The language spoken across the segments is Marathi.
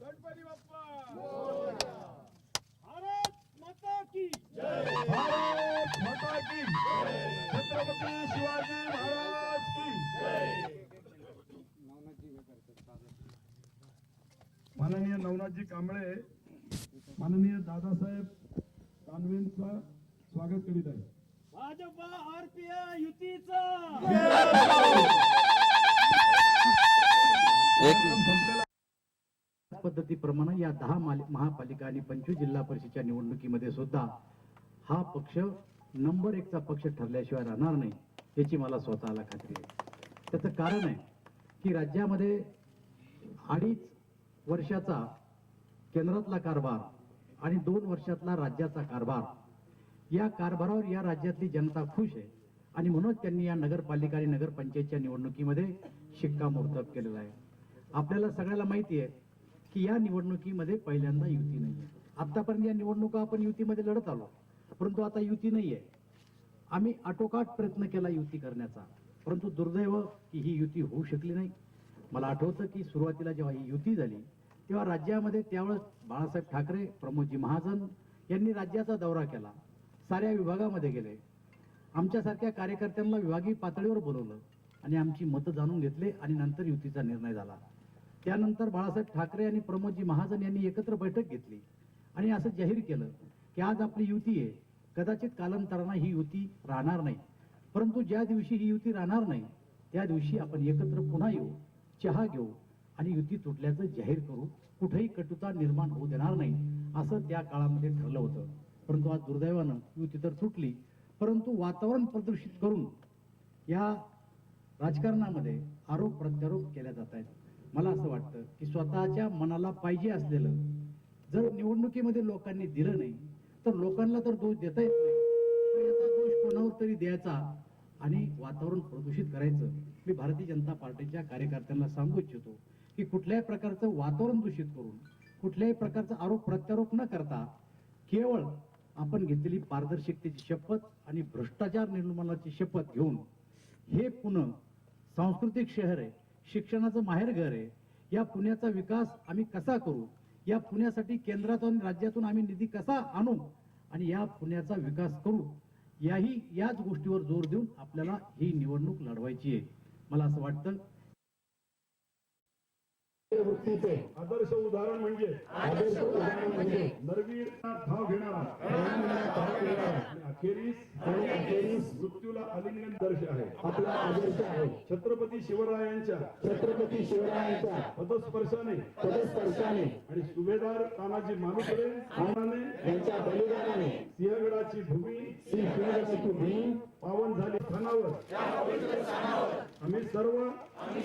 गणपती बाप्पा! भारत माता की भारत माता की छत्रपती शिवाजी महाराज की माननीय नवनाथजी कांबळे माननीय दादासाहेब दानवेंचा स्वागत करीत आहे. भाजपा आरपीआय युतीचा! पद्धतीप्रमाणे या दहा महापालिका आणि पंचवीस जिल्हा परिषदच्या निवडणुकीमध्ये सुद्धा हा पक्ष नंबर एकचा पक्ष ठरल्याशिवाय राहणार नाही याची मला स्वतःला खात्री आहे. त्याचं कारण आहे की राज्यामध्ये अडीच वर्षाचा केंद्रातला कारभार आणि दोन वर्षातला राज्याचा कारभार या कारभारावर या राज्यातली जनता खुश आहे आणि म्हणूनच त्यांनी या नगरपालिका आणि नगरपंचायतच्या निवडणुकीमध्ये शिक्कामोर्तब केलेला आहे. आपल्याला सगळ्याला माहिती आहे की या निवडणुकीमध्ये पहिल्यांदा युती नाही आहे आत्तापर्यंत या निवडणुका आपण युतीमध्ये लढत आलो. परंतु आता युती नाही आहे आम्ही आटोकाट प्रयत्न केला युती करण्याचा. परंतु दुर्दैव की ही युती होऊ शकली नाही. मला आठवतं की सुरुवातीला जेव्हा ही युती झाली तेव्हा राज्यामध्ये त्यावेळेस बाळासाहेब ठाकरे प्रमोदजी महाजन यांनी राज्याचा दौरा केला. साऱ्या विभागामध्ये गेले. आमच्यासारख्या कार्यकर्त्यांना विभागीय पातळीवर बोलवलं आणि आमची मतं जाणून घेतले आणि नंतर युतीचा निर्णय झाला. त्यानंतर बाळासाहेब ठाकरे आणि प्रमोदजी महाजन यांनी एकत्र बैठक घेतली. आणि असं जाहीर केलं की आज आपली युती आहे. कदाचित कालांतरानं ही युती राहणार नाही. परंतु ज्या दिवशी ही युती राहणार नाही त्या दिवशी आपण एकत्र पुन्हा येऊ चहा घेऊ आणि युती तुटल्याचं जाहीर करू. कुठेही कटुता निर्माण होऊ देणार नाही असं त्या काळामध्ये ठरलं होतं. परंतु आज दुर्दैवानं युती तर तुटली परंतु वातावरण प्रदूषित करून या राजकारणामध्ये आरोप प्रत्यारोप केल्या जात आहेत. मला असं वाटतं की स्वतःच्या मनाला पाहिजे असलेलं जर निवडणुकीमध्ये लोकांनी दिलं नाही तर लोकांना तर दोष देता येत नाही. याचा दोष कोणावर तरी द्यायचा आणि वातावरण प्रदूषित करायचं. मी भारतीय जनता पार्टीच्या कार्यकर्त्यांना सांगू इच्छितो की कुठल्याही प्रकारचं वातावरण दूषित करून कुठल्याही प्रकारचा आरोप प्रत्यारोप न करता केवळ आपण घेतलेली पारदर्शकतेची शपथ आणि भ्रष्टाचार निर्मूलनाची शपथ घेऊन हे पुणे सांस्कृतिक शहर आहे शिक्षणाचं माहेरघर आहे. या पुण्याचा विकास आम्ही कसा करू? या पुण्यासाठी केंद्रातून आणि राज्यातून आम्ही निधी कसा आणू? आणि या पुण्याचा विकास करू? याही याच गोष्टीवर जोर देऊन आपल्याला ही निवडणूक लढवायची आहे. मला असं वाटतं वृत्तीचे आदर्श उदाहरण म्हणजे? आदर्श उदाहरण म्हणजे? नरवीर ठाव घेणारा. अखेरीस मृत्यूला आलिंगन दर्श आहे. आपला आदर्श आहे. छत्रपती शिवरायांच्या. छत्रपती शिवरायांच्या. पदस्पर्शाने. पदस्पर्शाने. आणि सुभेदार तानाजी आनाने यांच्या बलिदानाने. सिंहगडाची भूमी. सिंहगडाची भूमी. पावन झाली स्थानावर. आम्ही सर्व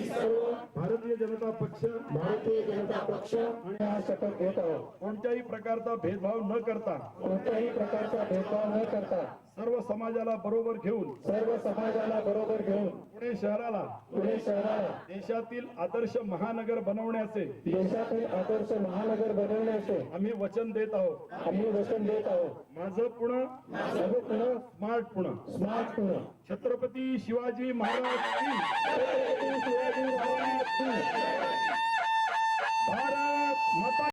सर्व भारतीय जनता पक्ष भारतीय जनता पक्ष आणि हा शपथ घेत आहोत. कोणत्याही प्रकारचा भेदभाव न करता कोणत्याही प्रकारचा भेदभाव न करता सर्व समाजाला बरोबर घेऊन सर्व समाजाला बरोबर घेऊन पुणे शहराला पुणे शहराला देशातील आदर्श महानगर बनवण्याचे देशातील आदर्श महानगर बनवण्याचे आम्ही वचन देत आहोत. आम्ही वचन देत आहोत. माझं पुणे माझं पुणे स्मार्ट पुणे. स्मार्ट पुणे. छत्रपती शिवाजी महाराज शिवाजी भारत माता